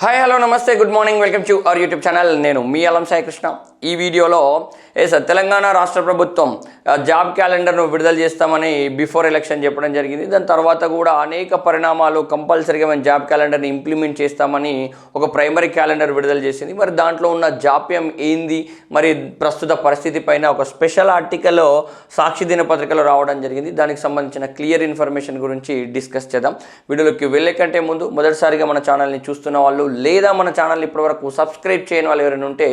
Hi hello నమస్తే good morning welcome to our YouTube channel నేను మీ అలం సాయి కృష్ణ ఈ వీడియోలో ఎస్ తెలంగాణ రాష్ట్ర ప్రభుత్వం జాబ్ క్యాలెండర్ను విడుదల చేస్తామని బిఫోర్ ఎలక్షన్ చెప్పడం జరిగింది. దాని తర్వాత కూడా అనేక పరిణామాలు కంపల్సరీగా మేము జాబ్ క్యాలెండర్ని ఇంప్లిమెంట్ చేస్తామని ఒక ప్రైమరీ క్యాలెండర్ విడుదల చేసింది. మరి దాంట్లో ఉన్న జాప్యం ఏంది? మరి ప్రస్తుత పరిస్థితి పైన ఒక స్పెషల్ ఆర్టికల్ సాక్షి దినపత్రికలో రావడం జరిగింది. దానికి సంబంధించిన క్లియర్ ఇన్ఫర్మేషన్ గురించి డిస్కస్ చేద్దాం. వీడియోలోకి వెళ్ళే కంటే ముందు మొదటిసారిగా మన ఛానల్ని చూస్తున్న వాళ్ళు లేదా మన ఛానల్ని ఇప్పటివరకు సబ్స్క్రైబ్ చేయని వాళ్ళు ఎవరైనా ఉంటే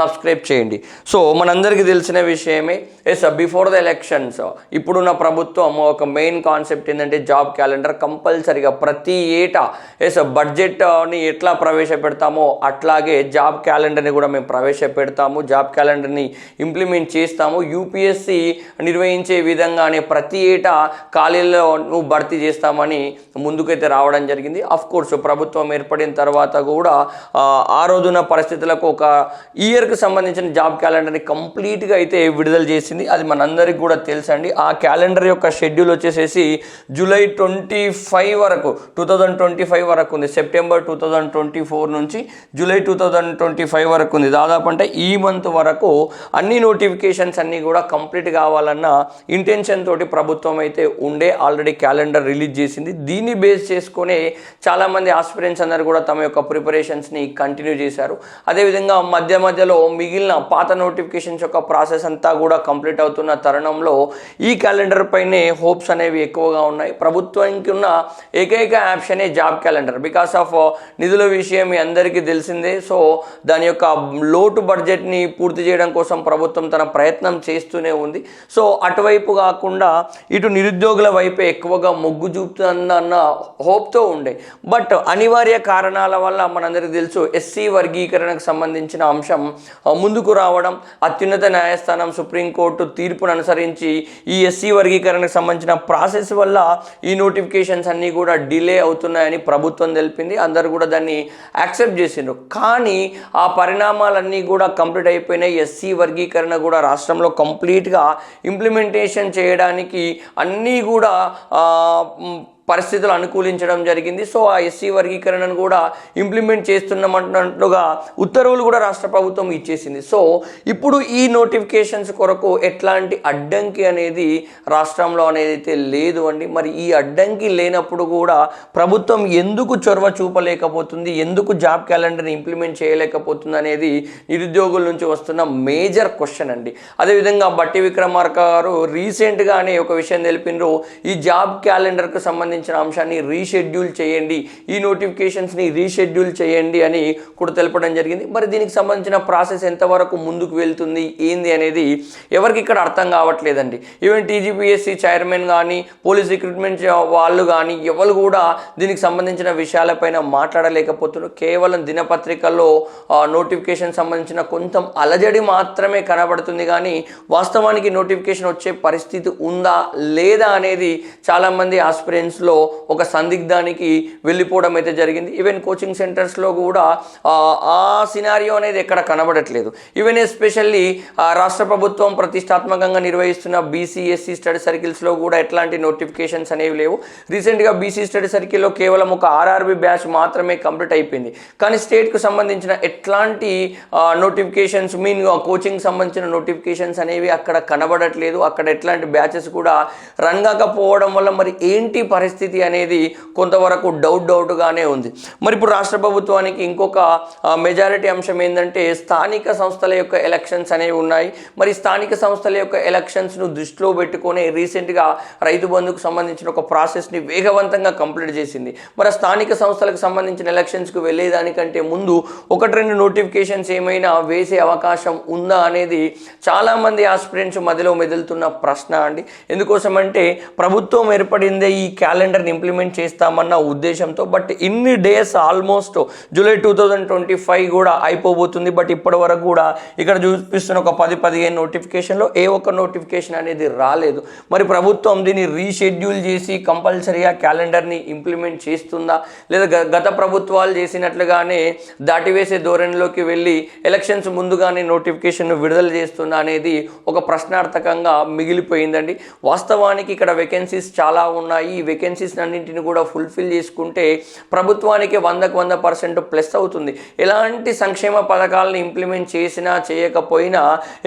సబ్స్క్రైబ్ చేయండి. సో మనందరికీ తెలిసిన విషయమే ఎస్ బిఫోర్ ద ఎలక్షన్స్ ఇప్పుడున్న ప్రభుత్వం ఒక మెయిన్ కాన్సెప్ట్ ఏంటంటే జాబ్ క్యాలెండర్ కంపల్సరిగా ప్రతి ఏటా ఎస్ బడ్జెట్ని uh, ఎట్లా ప్రవేశపెడతామో అట్లాగే జాబ్ క్యాలెండర్ని కూడా మేము ప్రవేశపెడతాము. జాబ్ క్యాలెండర్ని ఇంప్లిమెంట్ చేస్తాము. యూపీఎస్సి నిర్వహించే విధంగానే ప్రతి ఏటా ఖాళీలను భర్తీ చేస్తామని ముందుకైతే రావడం జరిగింది. అఫ్ కోర్స్ ప్రభుత్వం ఏర్పడిన తర్వాత కూడా uh, ఆ, రోజున పరిస్థితులకు ఒక ఇయర్కి సంబంధించిన జాబ్ క్యాలెండర్ని కంప్లీట్గా అయితే విడుదల చేసింది. అది మనందరికి కూడా తెలుసండి. ఆ క్యాలెండర్ యొక్క షెడ్యూల్ వచ్చేసేసి జూలై ట్వంటీ ఫైవ్ వరకు టూ థౌజండ్ ట్వంటీ ఫైవ్ వరకు ఉంది. September two thousand twenty four నుంచి July two thousand twenty five వరకు ఉంది. దాదాపు అంటే ఈ మంత్ వరకు అన్ని నోటిఫికేషన్స్ అన్నీ కూడా కంప్లీట్ కావాలన్న ఇంటెన్షన్ తోటి ప్రభుత్వం అయితే ఉండే ఆల్రెడీ క్యాలెండర్ రిలీజ్ చేసింది. దీన్ని బేస్ చేసుకునే చాలామంది ఆస్పిరెంట్స్ అందరూ కూడా తమ యొక్క ప్రిపరేషన్స్ని కంటిన్యూ చేశారు. అదేవిధంగా మధ్య మధ్యలో మిగిలిన పాత నోటిఫికేషన్స్ యొక్క ప్రాసెస్ అంతా కూడా కంప్లీట్ అవుతున్న తరుణంలో ఈ క్యాలెండర్ పైనే హోప్స్ అనేవి ఎక్కువగా ఉన్నాయి. ప్రభుత్వానికి ఉన్న ఏకైక ఆప్షనే జాబ్ క్యాలెండర్. బికాస్ ఆఫ్ నిధుల విషయం మీ అందరికీ తెలిసిందే. సో దాని యొక్క లోటు బడ్జెట్ని పూర్తి చేయడం కోసం ప్రభుత్వం తన ప్రయత్నం చేస్తూనే ఉంది. సో అటువైపు కాకుండా ఇటు నిరుద్యోగుల వైపే ఎక్కువగా మొగ్గు చూపుతుందన్న హోప్తో ఉండే. బట్ అనివార్య కారణాల వల్ల మనందరికీ తెలుసు ఎస్సీ వర్గీకరణకు సంబంధించిన అంశం ముందు ముందుకు రావడం అత్యున్నత న్యాయస్థానం సుప్రీంకోర్టు తీర్పును అనుసరించి ఈ ఎస్సీ వర్గీకరణకు సంబంధించిన ప్రాసెస్ వల్ల ఈ నోటిఫికేషన్స్ అన్నీ కూడా డిలే అవుతున్నాయని ప్రభుత్వం తెలిపింది. అందరు కూడా దాన్ని యాక్సెప్ట్ చేసిండ్రు. కానీ ఆ పరిణామాలన్నీ కూడా కంప్లీట్ అయిపోయినాయి. ఎస్సీ వర్గీకరణ కూడా రాష్ట్రంలో కంప్లీట్గా ఇంప్లిమెంటేషన్ చేయడానికి అన్నీ కూడా పరిస్థితులు అనుకూలించడం జరిగింది. సో ఆ ఎస్సీ వర్గీకరణను కూడా ఇంప్లిమెంట్ చేస్తున్నట్టుగా ఉత్తర్వులు కూడా రాష్ట్ర ప్రభుత్వం ఇచ్చేసింది. సో ఇప్పుడు ఈ నోటిఫికేషన్స్ కొరకు ఎట్లాంటి అడ్డంకి అనేది రాష్ట్రంలో అనేది అయితే లేదు అండి. మరి ఈ అడ్డంకి లేనప్పుడు కూడా ప్రభుత్వం ఎందుకు చొరవ చూపలేకపోతుంది? ఎందుకు జాబ్ క్యాలెండర్ని ఇంప్లిమెంట్ చేయలేకపోతుంది అనేది నిరుద్యోగుల నుంచి వస్తున్న మేజర్ క్వశ్చన్ అండి. అదేవిధంగా బట్టి విక్రమార్క గారు రీసెంట్గానే ఒక విషయం తెలిపినారు. ఈ జాబ్ క్యాలెండర్కు సంబంధించిన అంశాన్ని రీషెడ్యూల్ చేయండి. ఈ నోటిఫికేషన్స్ని రీషెడ్యూల్ చేయండి అని కూడా తెలపడం జరిగింది. మరి దీనికి సంబంధించిన ప్రాసెస్ ఎంతవరకు ముందుకు వెళ్తుంది? ఏంది అనేది ఎవరికి ఇక్కడ అర్థం కావట్లేదండి. ఈవెన్ టీజీపీఎస్సీ చైర్మన్ కానీ పోలీస్ రిక్రూట్మెంట్ వాళ్ళు కానీ ఎవరు కూడా దీనికి సంబంధించిన విషయాలపైన మాట్లాడలేకపోతున్నారు. కేవలం దినపత్రికల్లో నోటిఫికేషన్ సంబంధించిన కొంచెం అలజడి మాత్రమే కనబడుతుంది కానీ వాస్తవానికి నోటిఫికేషన్ వచ్చే పరిస్థితి ఉందా లేదా అనేది చాలామంది ఆస్పిరెంట్స్లో ఒక సందిగ్ధానికి వెళ్ళిపోవడం అయితే జరిగింది. ఈవెన్ కోచింగ్ సెంటర్స్లో కూడా ఆ, సినారియో అనేది ఎక్కడ కనబడట్లేదు. ఈవెన్ ఎస్పెషల్లీ రాష్ట్ర ప్రభుత్వం ప్రతిష్టాత్మకంగా నిర్వహిస్తున్న బీసీఎస్సీ స్టడీ సర్కిల్స్లో కూడా ఎట్లాంటి నోటిఫికేషన్స్ అనేవి లేవు. రీసెంట్గా బీసీ స్టడీ సర్కిల్లో కేవలం ఒక ఆర్ఆర్బి బ్యాచ్ మాత్రమే కంప్లీట్ అయిపోయింది. కానీ స్టేట్కు సంబంధించిన ఎట్లాంటి నోటిఫికేషన్స్ మీన్ కోచింగ్ సంబంధించిన నోటిఫికేషన్స్ అనేవి అక్కడ కనబడట్లేదు. అక్కడ ఎట్లాంటి బ్యాచెస్ కూడా రన్ కాకపోవడం వల్ల మరి ఏంటి పరిస్థితి? అనేది కొంతవరకు డౌట్ డౌట్గానే ఉంది. మరి ఇప్పుడు రాష్ట్ర ప్రభుత్వానికి ఇంకొక మెజారిటీ అంశం ఏంటంటే స్థానిక సంస్థల యొక్క ఎలక్షన్స్ అనేవి ఉన్నాయి. మరి స్థానిక సంస్థల యొక్క ఎలక్షన్స్ను దృష్టిలో పెట్టుకొని రీసెంట్గా రైతు బంధుకు సంబంధించిన ఒక ప్రాసెస్ని వేగవంతంగా కంప్లీట్ చేసింది. మరి స్థానిక సంస్థలకు సంబంధించిన ఎలక్షన్స్కి వెళ్ళేదానికంటే ముందు ఒకటి రెండు నోటిఫికేషన్స్ ఏమైనా వేసే అవకాశం ఉందా అనేది చాలామంది ఆస్పిరెంట్స్ మధ్యలో మెదులుతున్న ప్రశ్న అండి. ఎందుకోసమంటే ప్రభుత్వం ఏర్పడిందే ఈ క్యాలెండర్ని ఇంప్లిమెంట్ చేస్తామన్న ఉద్దేశంతో బట్ ఇన్ని days almost July two thousand twenty five కూడా అయిపోబోతుంది. బట్ ఇప్పటి వరకు కూడా ఇక్కడ చూపిస్తున్న ఒక పది పదిహేను నోటిఫికేషన్లో ఏ ఒక్క నోటిఫికేషన్ అనేది రాలేదు. మరి ప్రభుత్వం దీన్ని రీషెడ్యూల్ చేసి కంపల్సరీగా క్యాలెండర్ని ఇంప్లిమెంట్ చేస్తుందా? లేదా గత ప్రభుత్వాలు చేసినట్లుగానే దాటివేసే ధోరణిలోకి వెళ్ళి ఎలక్షన్స్ ముందుగానే నోటిఫికేషన్ విడుదల చేస్తుందా అనేది ఒక ప్రశ్నార్థకంగా మిగిలిపోయిందండి. వాస్తవానికి ఇక్కడ వేకెన్సీస్ చాలా ఉన్నాయి. ఈ వేకెన్సీస్ అన్నింటిని కూడా ఫుల్ఫిల్ చేసుకుంటే ప్రభుత్వానికి వందకు వంద పర్సెంట్ ప్లస్ అవుతుంది. ఎలాంటి సంక్షేమ పథకాలను ఇంప్లిమెంట్ చేసినా చేయకపోయినా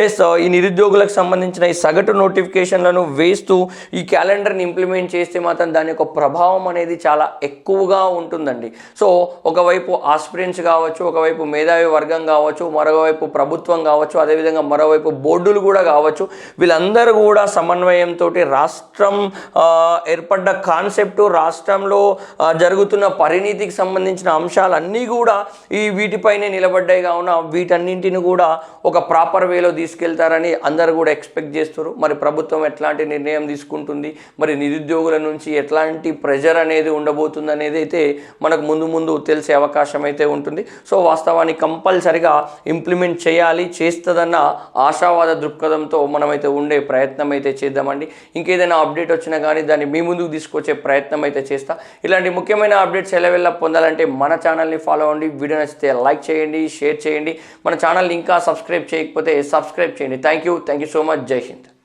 ఎస్ ఈ నిరుద్యోగులకు సంబంధించిన ఈ సగటు నోటిఫికేషన్లను వేస్తూ ఈ క్యాలెండర్ని ఇంప్లిమెంట్ చేస్తే మాత్రం దాని యొక్క ప్రభావం అనేది చాలా ఎక్కువగా ఉంటుందండి. సో ఒకవైపు ఆస్పిరెంట్స్ కావచ్చు ఒకవైపు మేధావి వర్గం కావచ్చు మరోవైపు ప్రభుత్వం కావచ్చు అదేవిధంగా మరోవైపు బోర్డులు కూడా కావచ్చు వీళ్ళందరూ కూడా సమన్వయంతో రాష్ట్రం ఏర్పడ్డ ఏర్పడ్డ కాన్సెప్టు రాష్ట్రంలో జరుగుతున్న పరిణితికి సంబంధించిన అంశాలన్నీ కూడా ఈ వీటిపైనే నిలబడ్డాయి కావున వీటన్నింటిని కూడా ఒక ప్రాపర్ వేలో తీసుకెళ్తారని అందరు కూడా ఎక్స్పెక్ట్ చేస్తారు మరి ప్రభుత్వం ఎట్లాంటి నిర్ణయం తీసుకుంటుంది? మరి నిరుద్యోగుల నుంచి ఎట్లాంటి ప్రెజర్ అనేది ఉండబోతుంది అనేది అయితే మనకు ముందు ముందు తెలిసే అవకాశం అయితే ఉంటుంది. సో వాస్తవాన్ని కంపల్సరిగా ఇంప్లిమెంట్ చేయాలి చేస్తుందన్న ఆశావాద దృక్పథంతో మనమైతే ఉండే ప్రయత్నం అయితే చేద్దామండి. ఇంకేదైనా అప్డేట్ వచ్చినా కానీ దాన్ని మీ ముందుకు తీసుకొచ్చే ప్రయత్నం అయితే చేస్తా. ఇలాంటి ముఖ్యమైన అప్డేట్స్ ఎలా పొందాలంటే మన ఛానల్ని ఫాలో అవ్వండి. వీడియో నచ్చితే లైక్ చేయండి షేర్ చేయండి. మన ఛానల్ని ఇంకా సబ్స్క్రైబ్ చేయకపోతే సబ్స్క్రైబ్ చేయండి. Thank you thank you so much జై హింద్.